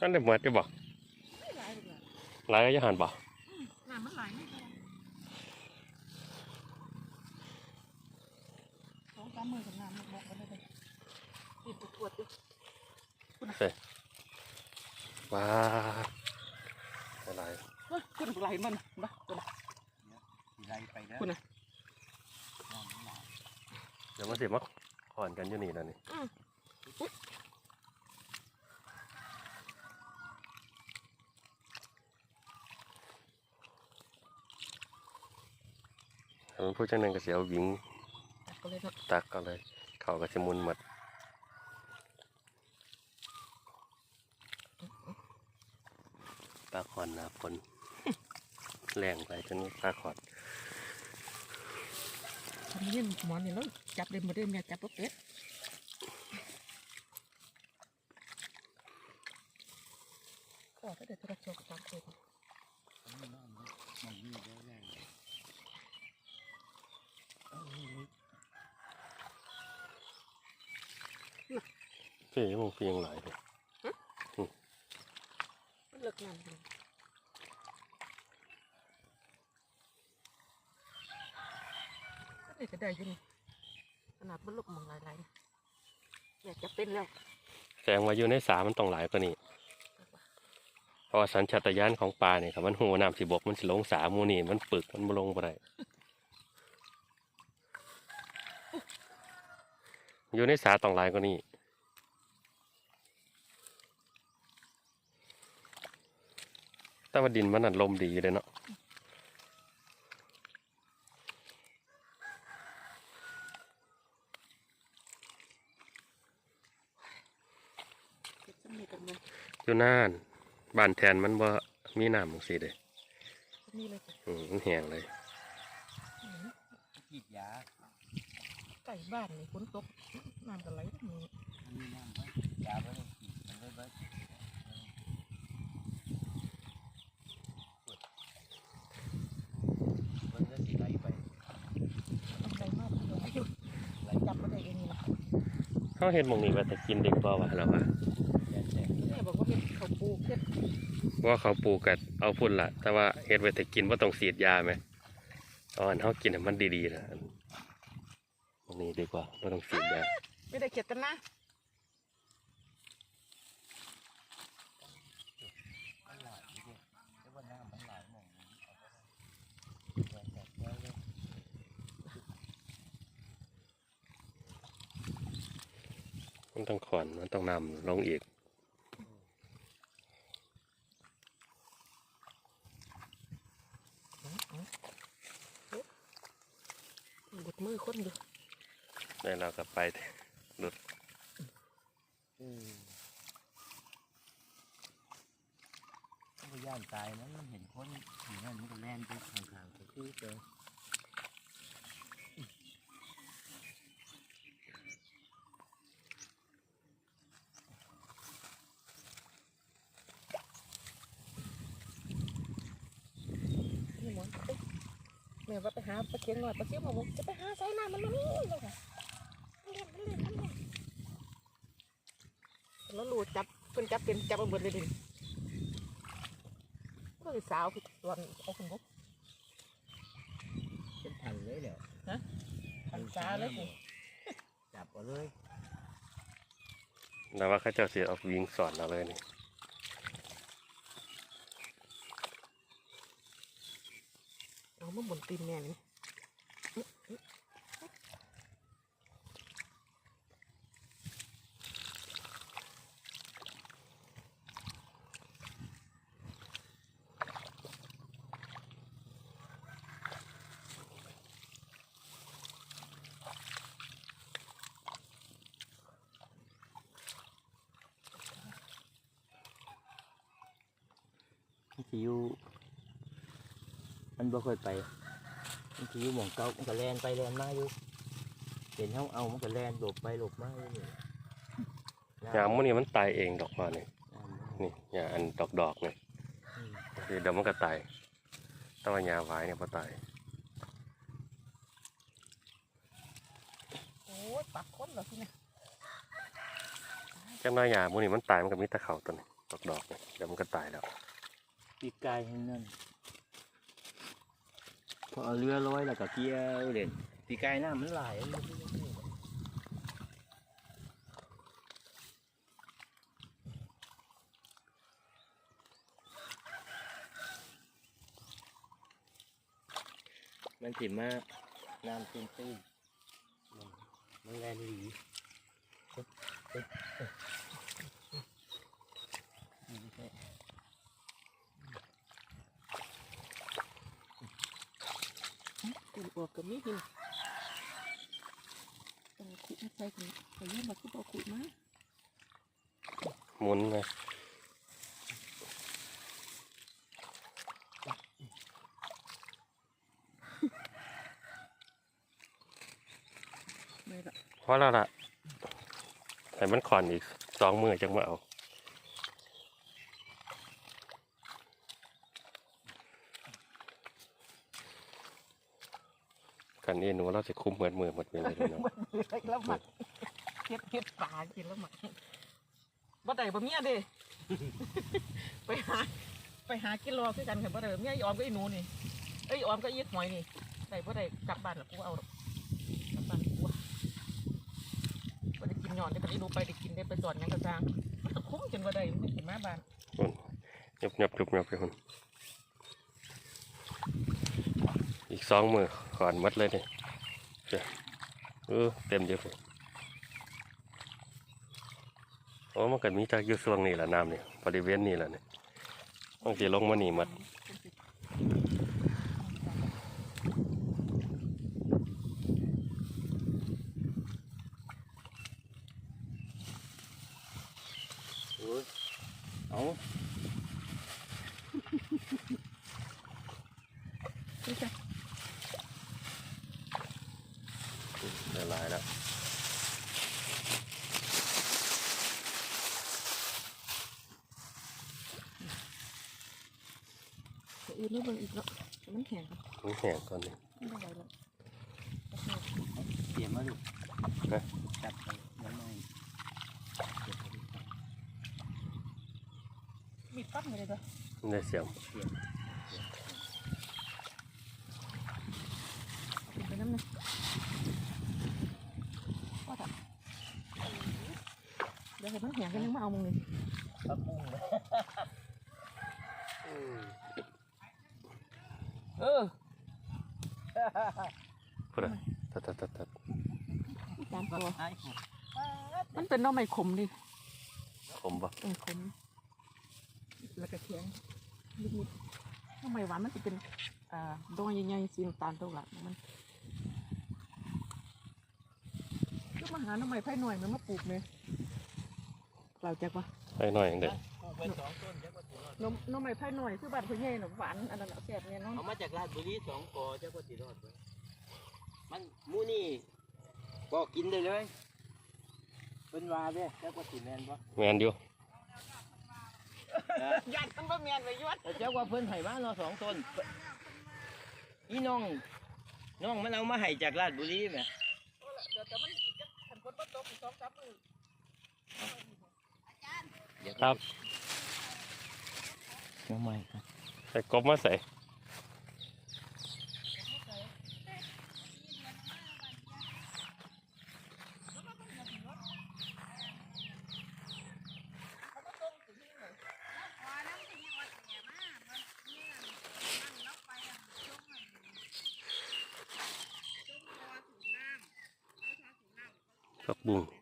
นั่นได้เหมือนจะบอกไม่หลายเลยหลายก็จะหันบอกน้ำมันไหลไม่พอสองสามมือกับน้ำมันบอกกันได้เลยติดปวดดิว้าอะไรเฮ้ยคุณไหลมันบ้าคุณไรไปเด้อคุณน่ะน้องหลานเดี๋ยวมาสิมาขอนกันอยู่นี่แล้วนี่ มันพูดจังนั้นก็เสียววิ่งก็เลยเนาะตักก็เลย เขาก็จะมุนหมดปลาขอนนะคนแรงไปจนปลาขอนทำนี่หมอนนี่แล้วจับเลยมาเดินเนี่ยจับปุ๊บเป็ดก็ได้แต่กระจกตามตัว มันน้องมันมีเด้อแรงเอานี่ พี่มึงเพียงหลายเลยมันเลิกงานเลยก็ได้ก็ได้อยินขนาดมันลุกมองหลายๆเนี่ยจะเป็นแล้วแสดงว่าอยู่ในสามันต้องหลายกว่านี้เพราะว่าสัญชาตญาณของปลาเนี่ยครับมันหูน้ำสิบกมันสิลงสาหมูนี่มันปึกมันบ่ลงบ่ได้อยู่ในสาต้องหลายกว่านี้ แต่ว่าดินมันอัดลมดีเลยเนาะยอยู่น่านบ้านแทนมันบ่มีน้ำจังซี่เด้นี่เลยอืมแห้งเลยกีดยาไก่บ้านนี่ฝนตกน้ำกันไหลทั้งนี้มันมีน้ำไว้ยาไว้ฉีดมันไว้ไว้มันก็สิไหลไป ทำไรมากเลยอายุ ไหล จับมาได้เองนี่นะ เขาเห็นหมองนี้ว่าแต่กินเด็กบ่ว่าแล้วว่าแย่แย่แม่บอกว่าเห็ดเขาวปลูกเห็ดว่าเขาปลูกกัเอาพุ่นละแต่ว่าเฮ็ดไว้แต่กินว่าต้องฉีดยาไหมตอนเขากินให้มันดีๆนะตรงนี้ดีกว่าไม่ต้องฉีดยาไม่ได้เข็ดกันนะ มันไหลอยู่ดิแต่ว่าน้ำมันไหลหมองนี้เอาไปแย่แย่แย่เลย มันต้องขอนมันต้องนำลงอีกบดมือคนดูแล้วเราก็ไปอืมมันก็ย่านตายนะมันเห็นคนอยู่นั่นมันก็แล่นไปข้างๆก็คือเจอ นี่หมอนเอ้ย แม่ว่าไปหาปลาเคียงหน่อยปลาเคียงมาบอกจะไปหาใส่น้ำมันมานี่เลยค่ะมันเล่นมันเล่นมันเล่นแล้วลูจับเพิ่นจับเป็นจับเอาเบิดเลยดิก็เลยสาวผิดตัวเอาคนบุกเป็นทันเลยเดี๋ยวทันจ้าเลยจับเอาเลยแล้วว่าเขาเจ้าเสียเอาวิ่งสอนเราเลยนี่ เอามาบนตีนแม่นี่มันสิอยู่ มันบ่ค่อยไปมันสิอยู่หม่องเก่ามันก็แล่นไปแล่นมาอยู่เห็นเฮาเอามันก็แล่นหลบไปหลบมาอยู่นี่ยามมันนี่มันตายเองดอกมาเนี่ยน้ำมันนี่ยาอันดอกดอกๆเนี่ยอืมเดี๋ยวมันก็ตายแต่ว่ายาหวายเนี่ยพอตายโอ้ยปักคนเหรอพี่นะจังน้อยยาหมูนี่มันตายมันก็มีแตะเขาตัวนี้ดอกดอกๆเนี่ยเดี๋ยวมันก็ตายแล้วปีกไก่ให้นั่น พอเรือร้อยแล้วก็เกี่ยวเด่นปีกไก่น้ำมันไหลมันไม่มมากน้ำตื้นตื้นมันแรงดีเอ๊ะเอ๊ะเอ๊ะไม่ใช่ เป็นอวบกับมีหินต้องขุดมาใส่กันแต่ยังมาคือบ่ขุดมาหมุนไงไม่ละเพราะแล้วล่ะให้มันขอนอีกสองมือจังมาเอา กันนี่หนูเราจะคุมเหมือนมือหมดเวลาเลยเนาะแล้วหมักเฮ็ดเฮ็ดปลากินแล้วหมักบ่ได้บ่เมียเด้ไปหา ไปหากินรอคือกันค่ะบ่ได้บ่เมียอีออมก็อีหนูนี่เอ้ยอีออมก็อีหอยนี่ได้บ่ได้กลับบ้านแล้วกูเอาดอกกลับบ้านกูว่าบ่ได้กินย้อนได้กันอีหนูไปได้กินได้ไปจอดหยังก็สร้างมันก็คุ้มจนบ่ได้มันสิมาบ้านหยับหยับหยับหยับไปคน อีกสองมือขอนมัดเลยเนี่ยเออเต็มเดียวเลยโอ้มันก็มีจากอยู่ช่วงนี้แหละน้ำเนี่ยบริเวณนี้แหละเนี่ยบางทีลงมานี่มัดโอ้ยเอา ละลายแล้ว เดี๋ยว อื่นแล้วเบิ่งอีกเนาะแต่มันแข็งมันแห้งก่อนนี่ไม่ได้แล้วเตรียมมาลูกนะจัดไปน้ำมันเก็บไปดิมีดปั๊บไม่ได้ด้วยมันได้เสียงเตรียมกินไปน้ำหนึงก็ถัเดี๋ยวให้มันแข็งกันยังมาเอามึงเลยปลาปุ้งนะ เออพูดอะตัดตัดตัดตัดตามตัวไอ้มันเป็นหน้อไม้ขมดิขมปะเออขมแล้วก็แข็งนิดๆหน้อไม้หวานมันจะเป็นอ่าดอยใหญ่ๆสีน้ำตาลตรงหลังมันก็มาหาหน้อไม้ไผ่หน่อยมันมาปลูกเลยเราจักปะให้หน่อยอย่างเด็ก ปลูกไปสองต้นแล้วก็ถือว่าหน้อหน้อไม้ไผ่หน่อยคือบ้านพ่อใหญ่หน่อหวานอันนั้นเอาแซ่บเนี่ยเนาะเอามาจากราชบุรีสองกอเจ้าก็ติรอดไว้มันหมูนี่ก็กินได้เลยเป็นวาเด้เจ้าก็ติแมนปะแมนอยู่ยัดมันบ่แม่นไปยวดแต่เจ้าว่าเพิ่นให้มาเนาะสองต้นอีน้องน้องมันเอามาให้จากราชบุรีไหมเดี๋ยวแต่มันอีกจะขันคนบ่ตกอีกสองสามมือครับ น้องใหม่ครับใส่กบมาใส่ผักบุ้ง